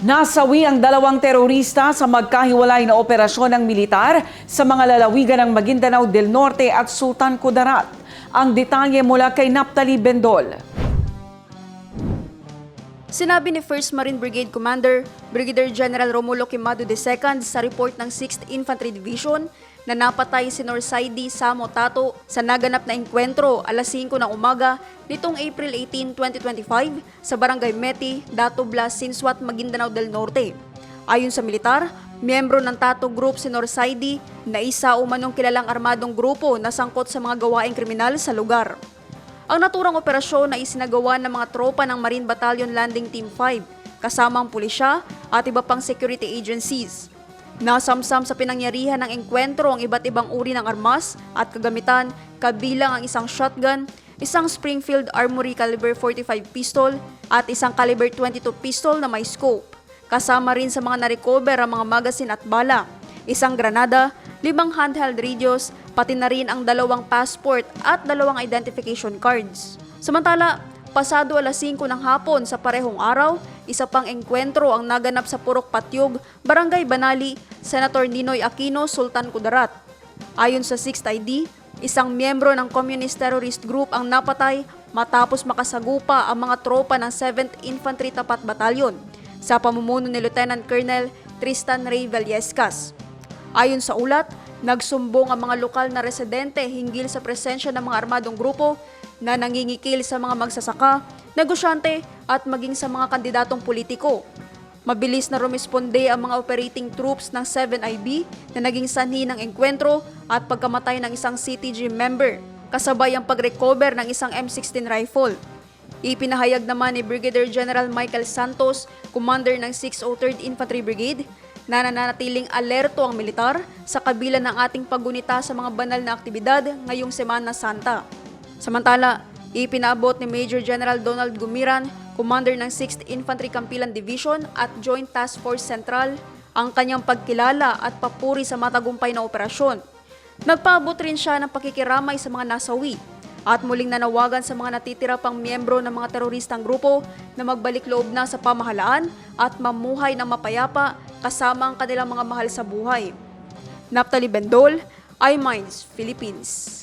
Nasawi ang dalawang terorista sa magkahiwalay na operasyon ng militar sa mga lalawigan ng Maguindanao del Norte at Sultan Kudarat. Ang detalye mula kay Naptali Bendol. Sinabi ni 1st Marine Brigade Commander Brigadier General Romulo Quimado II sa report ng 6th Infantry Division na napatay si Norsaidi Samo Tato sa naganap na engkwentro alas 5 ng umaga nitong April 18, 2025 sa Barangay Meti, Dato Blas, Sinswat, Maguindanao del Norte. Ayon sa militar, miyembro ng Tato Group si Norsaidi na isa umanong kilalang armadong grupo na sangkot sa mga gawaing kriminal sa lugar. Ang naturang operasyon ay isinagawa ng mga tropa ng Marine Battalion Landing Team 5, kasama ang pulisya at iba pang security agencies. Nasamsam sa pinangyarihan ng engkwentro ang iba't ibang uri ng armas at kagamitan kabilang ang isang shotgun, isang Springfield Armory caliber 45 pistol at isang caliber 22 pistol na may scope. Kasama rin sa mga narecover ang mga magasin at bala, isang granada, limang handheld radios, pati na rin ang dalawang passport at dalawang identification cards. Samantala, pasado alas 5 ng hapon sa parehong araw, isa pang engkwentro ang naganap sa Purok Patyog, Barangay Banali, Senator Ninoy Aquino, Sultan Kudarat. Ayon sa 6th ID, isang miyembro ng Communist Terrorist Group ang napatay matapos makasagupa ang mga tropa ng 7th Infantry Tapat Battalion sa pamumuno ni Lieutenant Colonel Tristan Ray Vallescas. Ayon sa ulat, nagsumbong ang mga lokal na residente hinggil sa presensya ng mga armadong grupo na nangingikil sa mga magsasaka, negosyante at maging sa mga kandidatong politiko. Mabilis na rumisponde ang mga operating troops ng 7IB na naging sanhi ng engkwentro at pagkamatay ng isang CTG member, kasabay ang pag-recover ng isang M16 rifle. Ipinahayag naman ni Brigadier General Michael Santos, commander ng 603rd Infantry Brigade, na nananatiling alerto ang militar sa kabila ng ating paggunita sa mga banal na aktibidad ngayong Semana Santa. Samantala, ipinaabot ni Major General Donald Gumiran, commander ng 6th Infantry Campilan Division at Joint Task Force Central, ang kanyang pagkilala at papuri sa matagumpay na operasyon. Nagpaabot rin siya ng pakikiramay sa mga nasawi at muling nanawagan sa mga natitira pang miyembro ng mga teroristang grupo na magbalik loob na sa pamahalaan at mamuhay ng mapayapa kasama ang kanilang mga mahal sa buhay. Naptali Bendol, iMinds, Philippines.